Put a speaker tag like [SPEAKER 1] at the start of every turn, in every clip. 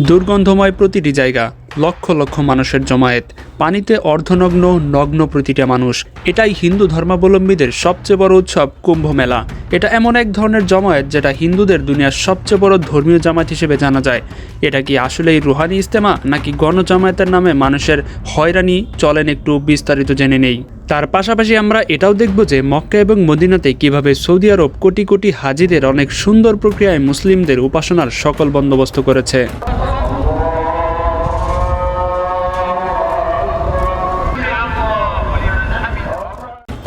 [SPEAKER 1] দুর্গন্ধময় প্রতিটি জায়গা, লক্ষ লক্ষ মানুষের জমায়েত। পানিতে অর্ধনগ্ন, নগ্ন প্রতিটা মানুষ। এটাই হিন্দু ধর্মাবলম্বীদের সবচেয়ে বড় উৎসব কুম্ভ মেলা এটা এমন এক ধরনের জমায়েত যেটা হিন্দুদের দুনিয়ার সবচেয়ে বড় ধর্মীয় জামায়াত হিসেবে জানা যায়। এটা কি আসলেই রুহানি ইস্তেমা নাকি গণজামায়াতের নামে মানুষের হয়রানি? চলেন একটু বিস্তারিত জেনে নেই। তার পাশাপাশি আমরা এটাও দেখব যে মক্কা এবং মদিনাতে কীভাবে সৌদি আরব কোটি কোটি হাজিদের অনেক সুন্দর প্রক্রিয়ায় মুসলিমদের উপাসনার সকল বন্দোবস্ত করেছে।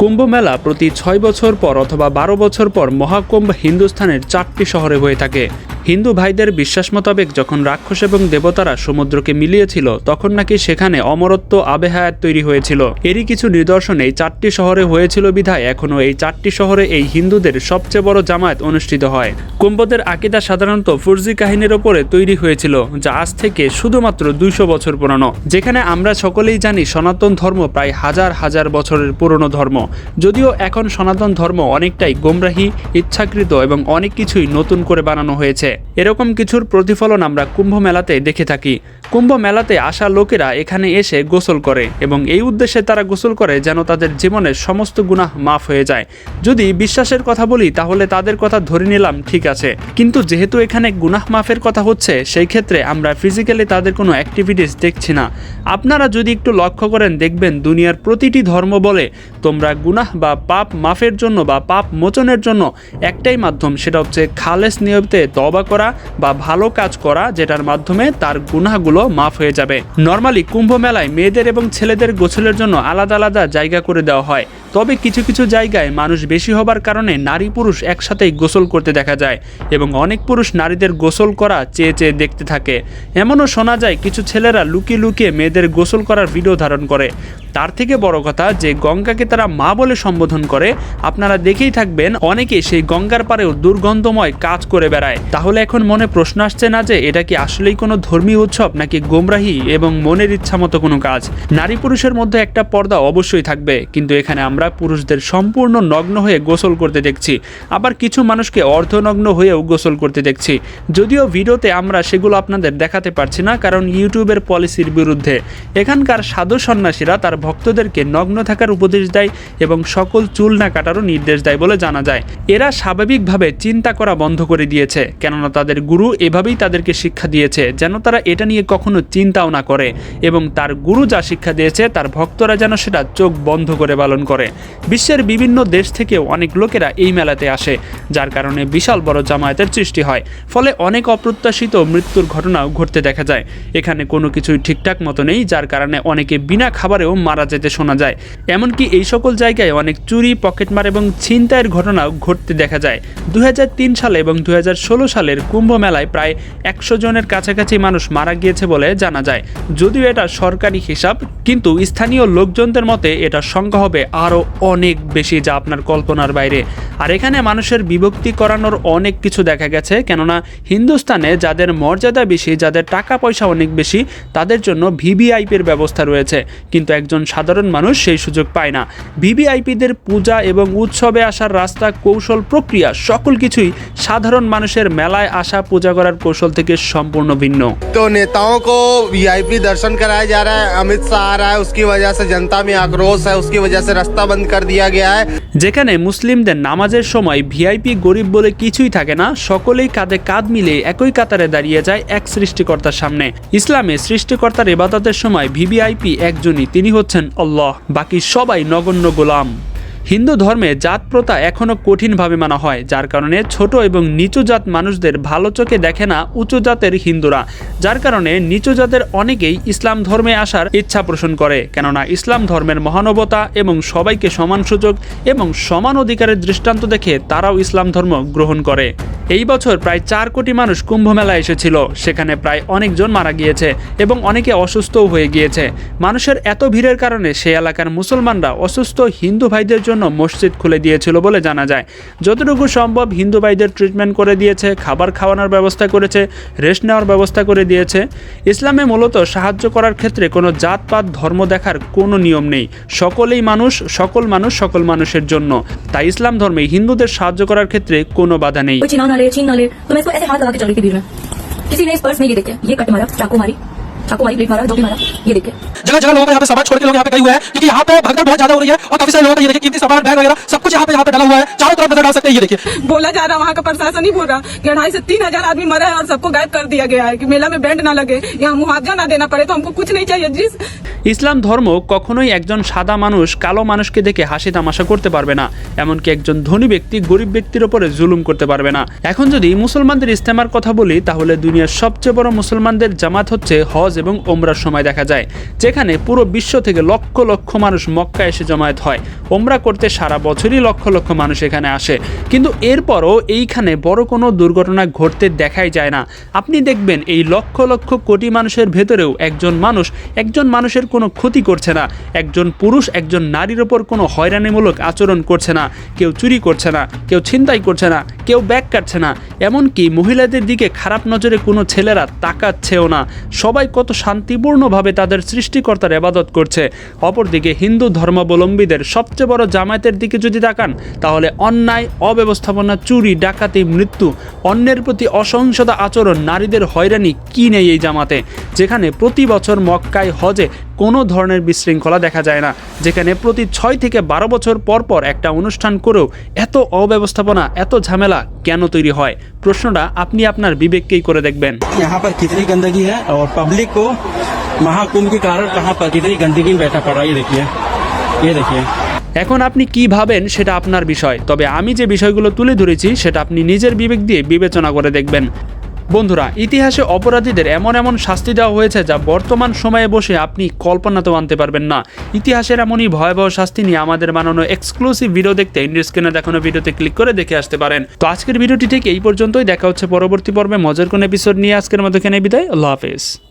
[SPEAKER 1] কুম্ভ মেলা প্রতি ছয় বছর পর অথবা বারো বছর পর মহাকুম্ভ হিন্দুস্থানের চারটি শহরে হয়ে থাকে। হিন্দু ভাইদের বিশ্বাস মোতাবেক যখন রাক্ষস এবং দেবতারা সমুদ্রকে মিলিয়েছিল, তখন নাকি সেখানে অমরত্ব আবেহায়াত তৈরি হয়েছিল। এরই কিছু নিদর্শন এই চারটি শহরে হয়েছিল বিধায় এখনও এই চারটি শহরে এই হিন্দুদের সবচেয়ে বড় জামায়াত অনুষ্ঠিত হয়। কুম্ভদের আকিদা সাধারণত ফুরজি কাহিনীর ওপরে তৈরি হয়েছিল, যা আজ থেকে শুধুমাত্র দুইশো বছর পুরনো, যেখানে আমরা সকলেই জানি সনাতন ধর্ম প্রায় হাজার হাজার বছরের পুরনো ধর্ম। যদিও এখন সনাতন ধর্ম অনেকটাই গোমরাহি, ইচ্ছাকৃত এবং অনেক কিছুই নতুন করে বানানো হয়েছে। এরকম কিছুর প্রতিফলন আমরা কুম্ভ মেলাতে দেখে থাকি। কুম্ভ মেলাতে আসা লোকেরা এখানে এসে গোসল করে এবং এই উদ্দেশ্যে তারা গোসল করে যেন তাদের জীবনের সমস্ত গুনাহ মাফ হয়ে যায়। যদি বিশ্বাসের কথা বলি, তাহলে তাদের কথা ধরে নিলাম ঠিক আছে। কিন্তু যেহেতু এখানে গুনাহ মাফের কথা হচ্ছে, সেই ক্ষেত্রে আমরা ফিজিক্যালি তাদের কোনো অ্যাক্টিভিটিস দেখছি না। আপনারা যদি একটু লক্ষ্য করেন, দেখবেন দুনিয়ার প্রতিটি ধর্ম বলে তোমরা গুনাহ বা পাপ মাফের জন্য বা পাপ মোচনের জন্য একটাই মাধ্যম, সেটা হচ্ছে খালেস নিয়তে তবা করা বা ভালো কাজ করা যেটার মাধ্যমে তার গুনাহগুলো মাফ হয়ে যাবে। নর্মালি কুম্ভ মেলায় মেয়েদের এবং ছেলেদের গোছলের জন্য আলাদা আলাদা জায়গা করে দেওয়া হয়। তবে কিছু কিছু জায়গায় মানুষ বেশি হবার কারণে নারী পুরুষ একসাথেই গোসল করতে দেখা যায় এবং অনেক পুরুষ নারীদের গোসল করা চেয়ে চেয়ে দেখতে থাকে। এমনও শোনা যায় কিছু ছেলেরা লুকিয়ে লুকিয়ে মেয়েদের গোসল করার ভিডিও ধারণ করে। তার থেকে বড় কথা যে গঙ্গাকে তারা মা বলে সম্বোধন করে, আপনারা দেখেই থাকবেন অনেকে সেই গঙ্গার পারেও দুর্গন্ধময় কাজ করে বেড়ায়। তাহলে এখন মনে প্রশ্ন আসছে না যে এটা কি আসলেই কোনো ধর্মীয় উৎসব নাকি গোমরাহি এবং মনের ইচ্ছা মতো কোনো কাজ? নারী পুরুষের মধ্যে একটা পর্দা অবশ্যই থাকবে, কিন্তু এখানে আমরা পুরুষদের সম্পূর্ণ নগ্ন হয়ে গোসল করতে দেখছি। আবার কিছু মানুষকে অর্ধনগ্ন হয়েও গোসল করতে দেখছি। যদিও ভিডিওতে আমরা সেগুলো আপনাদের দেখাতে পারছি না কারণ ইউটিউবের পলিসির বিরুদ্ধে। এখানকার সাধু সন্ন্যাসীরা তার ভক্তদেরকে নগ্ন থাকার উপদেশ দেয় এবং সকল চুল না কাটারও নির্দেশ দেয় বলে জানা যায়। এরা স্বাভাবিকভাবে চিন্তা করা বন্ধ করে দিয়েছে, কেননা তাদের গুরু এভাবেই তাদেরকে শিক্ষা দিয়েছে, যেন তারা এটা নিয়ে কখনো চিন্তাও না করে। এবং তার গুরু যা শিক্ষা দিয়েছে, তার ভক্তরা যেন সেটা চোখ বন্ধ করে পালন করে। বিশ্বের বিভিন্ন দেশ থেকেও অনেক লোকেরা এই মেলাতে আসে, যার কারণে বিশাল বড় জামায়াতের সৃষ্টি হয়। ফলে অনেক অপ্রত্যাশিত মৃত্যুর ঘটনাও ঘটতে দেখা যায়। এখানে কোনো কিছুই ঠিকঠাক মতো নেই, যার কারণে অনেকে বিনা খাবারেও মারা যেতে শোনা যায়। এমনকি এই সকল জায়গায় অনেক চুরি, পকেটমার এবং ছিনতাইয়ের ঘটনাও ঘটতে দেখা যায়। দুই হাজার তিন সালে এবং দুই হাজার ষোলো সালের কুম্ভ মেলায় প্রায় একশো জনের কাছাকাছি মানুষ মারা গিয়েছে বলে জানা যায়। যদিও এটা সরকারি হিসাব, কিন্তু স্থানীয় লোকজনদের মতে এটা সংখ্যা হবে আরও অনেক বেশি যা আপনার কল্পনার বাইরে আর এখানে মানুষের বিভক্তি করানোর অনেক কিছু দেখা গেছে কেননা হিন্দুস্তানে যাদের মর্যাদা বেশি যাদের টাকা পয়সা অনেক বেশি তাদের জন্য ভিভিআইপির ব্যবস্থা রয়েছে কিন্তু একজন সাধারণ মানুষ সেই সুযোগ পায় না ভিভিআইপিদের পূজা এবং উৎসবে আসার রাস্তা কৌশল প্রক্রিয়া সকল কিছুই সাধারণ মানুষের মেলায় আসা পূজা করার কৌশল থেকে সম্পূর্ণ ভিন্ন
[SPEAKER 2] तो नेताओं को वीआईपी दर्शन कराया जा रहा है अमित शाह आ रहा है उसकी वजह से जनता में आक्रोश है उसकी वजह से रास्ता বন্ধ কর দিয়া গিয়া
[SPEAKER 1] যেখানে মুসলিমদের নামাজের সময় ভিআইপি গরিব বলে কিছুই থাকে না, সকলেই কাঁধে কাঁধ মিলে একই কাতারে দাঁড়িয়ে যায় এক সৃষ্টিকর্তার সামনে। ইসলামে সৃষ্টিকর্তার ইবাদতের সময় ভিভিআইপি একজনই, তিনি হচ্ছেন আল্লাহ, বাকি সবাই নগণ্য গোলাম। হিন্দু ধর্মে জাত প্রথা এখনও কঠিনভাবে মানা হয়, যার কারণে ছোট এবং নিচু জাত মানুষদের ভালো চোখে দেখে না উঁচু জাতের হিন্দুরা, যার কারণে নিচু জাতের অনেকেই ইসলাম ধর্মে আসার ইচ্ছা পোষণ করে। কেননা ইসলাম ধর্মের মহানবতা এবং সবাইকে সমান সুযোগ এবং সমান অধিকারের দৃষ্টান্ত দেখে তারাও ইসলাম ধর্ম গ্রহণ করে। এই বছর প্রায় চার কোটি মানুষ কুম্ভ মেলায় এসেছিল। সেখানে প্রায় অনেকজন মারা গিয়েছে এবং অনেকে অসুস্থও হয়ে গিয়েছে। মানুষের এত ভিড়ের কারণে সেই এলাকার মুসলমানরা অসুস্থ হিন্দু ভাইদের জন্য মসজিদ খুলে দিয়েছিল বলে জানা যায়। যতটুকু সম্ভব হিন্দু ভাইদের ট্রিটমেন্ট করে দিয়েছে, খাবার খাওয়ানোর ব্যবস্থা করেছে, রেস্ট নেওয়ার ব্যবস্থা করে দিয়েছে। ইসলামে মূলত সাহায্য করার ক্ষেত্রে কোনো জাতপাত, ধর্ম দেখার কোনো নিয়ম নেই। সকলেই মানুষ, সকল মানুষ সকল মানুষের জন্য। তাই ইসলাম ধর্মে হিন্দুদের সাহায্য করার ক্ষেত্রে কোনো বাধা নেই।
[SPEAKER 3] ले छीन ना ले तो मैं इसको ऐसे हाथ लगा के चल रही थी भीड़ में। किसी ने इस पर्स में ये देखे, ये कट मारा, चाकू मारी। चाकू मारी ब्लेड मारा जो भी मारा ये देखे
[SPEAKER 4] जगह जगह लोगों का यहाँ पे सामान छोड़ के लोग यहाँ पे गए हुए हैं क्योंकि यहाँ पे भगदड़ बहुत ज्यादा हो रही है और काफी सारे लोगों का ये देखिए कीमती सामान बैग वगैरह सब कुछ यहाँ पे यहाँ पे डाला हुआ है चारों तरफ नजर डाल सकते हैं ये देखिए
[SPEAKER 5] बोला जा रहा वहाँ का प्रशासन ही बोल रहा कि अढ़ाई से तीन हजार आदमी मरा है और सबको गायब कर दिया गया है कि मेला में बैंड ना लगे यहाँ मुआवजा ना देना पड़े तो हमको कुछ नहीं चाहिए जिस
[SPEAKER 1] ইসলাম ধর্ম কখনোই একজন সাদা মানুষ কালো মানুষকে দেখে হাসি তামাশা করতে পারবে না এমনকি একজন ধনী ব্যক্তি গরিব ব্যক্তির ওপরে জুলুম করতে পারবে না এখন যদি মুসলমানদের ইস্তেমার কথা বলি তাহলে দুনিয়ার সবচেয়ে বড় মুসলমানদের জামাত হচ্ছে হজ এবং ওমরার সময় দেখা যায়, যেখানে পুরো বিশ্ব থেকে লক্ষ লক্ষ মানুষ মক্কা এসে জমায়েত হয়। ওমরা করতে সারা বছরই লক্ষ লক্ষ মানুষ এখানে আসে। কিন্তু এরপরও এইখানে বড় কোনো দুর্ঘটনা ঘটতে দেখাই যায় না। আপনি দেখবেন এই লক্ষ লক্ষ কোটি মানুষের ভেতরেও একজন মানুষ একজন মানুষের কোনো ক্ষতি করছে না। একজন পুরুষ, একজন নারীর ওপর কোনো হয়রানিমূলক আচরণ করছে না। কেউ চুরি করছে না, কেউ ছিনতাই করছে না কেউ ব্যাগ কাটছে না, এমনকি মহিলাদের দিকে খারাপ নজরে কোনো ছেলেরা তাকাচ্ছেও না। সবাই কত শান্তিপূর্ণভাবে তাদের সৃষ্টিকর্তার এবাদত করছে। অপরদিকে হিন্দু ধর্মাবলম্বীদের সবচেয়ে বড় জামায়াতের দিকে যদি তাকান, তাহলে অন্যায়, অব্যবস্থাপনা, চুরি, ডাকাতি, মৃত্যু, অন্যের প্রতি অসহিংসতা আচরণ, নারীদের হয়রানি, কি নেই এই জামাতে? যেখানে প্রতি বছর মক্কায়, হজে কোনো ধরনের বিশৃঙ্খলা দেখা যায় না। যেখানে প্রতি ছয় থেকে বারো বছর পর পর একটা অনুষ্ঠান করেও এত অব্যবস্থাপনা, এত ঝামেলা কেন তৈরি হয় প্রশ্নটা আপনি আপনার বিবেককেই করে দেখবেন
[SPEAKER 4] यहाँ पर कितनी गंदगी है और पब्लिक को महाकुंभ के कारण कहाँ पर कितनी गंदगी में बैठा पड़ा ये देखिए ये देखिए
[SPEAKER 1] এখন আপনি কি ভাবেন সেটা আপনার বিষয় তবে আমি যে বিষয়গুলো তুলে ধরেছি সেটা আপনি নিজের বিবেক দিয়ে বিবেচনা করে দেখবেন বন্ধুরা, ইতিহাসে অপরাধীদের এমন এমন শাস্তি দেওয়া হয়েছে যা বর্তমান সময়ে বসে আপনি কল্পনাতেও আনতে পারবেন না। ইতিহাসের এমনই ভয়াবহ শাস্তি নিয়ে আমাদের বানানো এক্সক্লুসিভ ভিডিও দেখতে ইন্ডিয়া স্ক্রিনে দেখানো ভিডিওতে ক্লিক করে দেখে আসতে পারেন। তো আজকের ভিডিওটি ঠিক এই পর্যন্তই, দেখা হচ্ছে পরবর্তী পর্বে। মজার কোন এপিসোড নিয়ে আজকের মতো এখানে বিদায়। আল্লাহ হাফেজ।